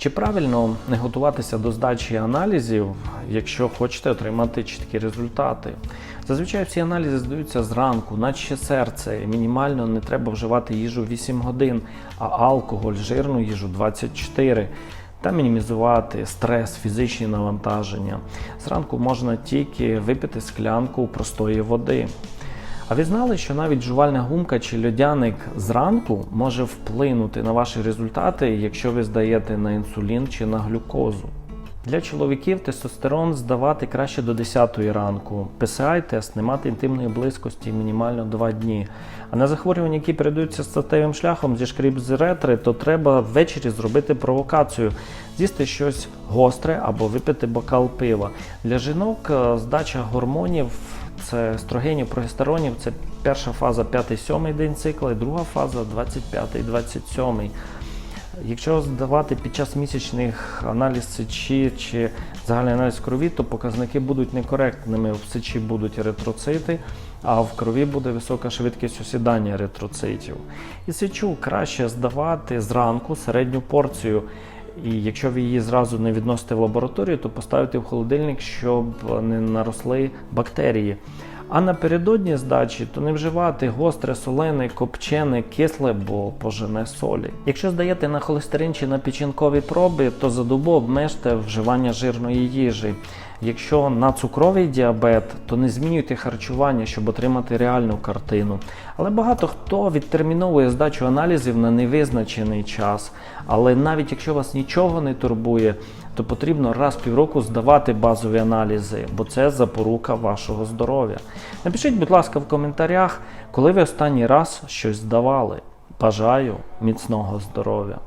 Чи правильно не готуватися до здачі аналізів, якщо хочете отримати чіткі результати? Зазвичай всі аналізи здаються зранку, наче серце. Мінімально не треба вживати їжу 8 годин, а алкоголь, жирну їжу 24 та мінімізувати стрес, фізичні навантаження. Зранку можна тільки випити склянку простої води. А ви знали, що навіть жувальна гумка чи льодяник зранку може вплинути на ваші результати, якщо ви здаєте на інсулін чи на глюкозу? Для чоловіків тестостерон здавати краще до 10 ранку. PSI-тест не мати інтимної близькості мінімально 2 дні. А на захворювання, які передаються статевим шляхом зі шкріб з ретри, то треба ввечері зробити провокацію, з'їсти щось гостре або випити бокал пива. Для жінок е, здача гормонів це естрогенів, прогестеронів, це перша фаза 5-7 день цикла, і друга фаза 25-27. Якщо здавати під час місячних аналіз сечі чи загальний аналіз крові, то показники будуть некоректними. В сечі будуть еритроцити, а в крові буде висока швидкість осідання еритроцитів. І сечу краще здавати зранку середню порцію. І якщо ви її зразу не відносите в лабораторію, то поставити в холодильник, щоб не наросли бактерії. А напередодні здачі то не вживати гостре, солене, копчене, кисле, бо пожене солі. Якщо здаєте на холестерин чи на печінкові проби, то за добу обмежте вживання жирної їжі. Якщо на цукровий діабет, то не змінюйте харчування, щоб отримати реальну картину. Але багато хто відтерміновує здачу аналізів на невизначений час. Але навіть якщо вас нічого не турбує, то потрібно раз півроку здавати базові аналізи, бо це запорука вашого здоров'я. Напишіть, будь ласка, в коментарях, коли ви останній раз щось здавали. Бажаю міцного здоров'я!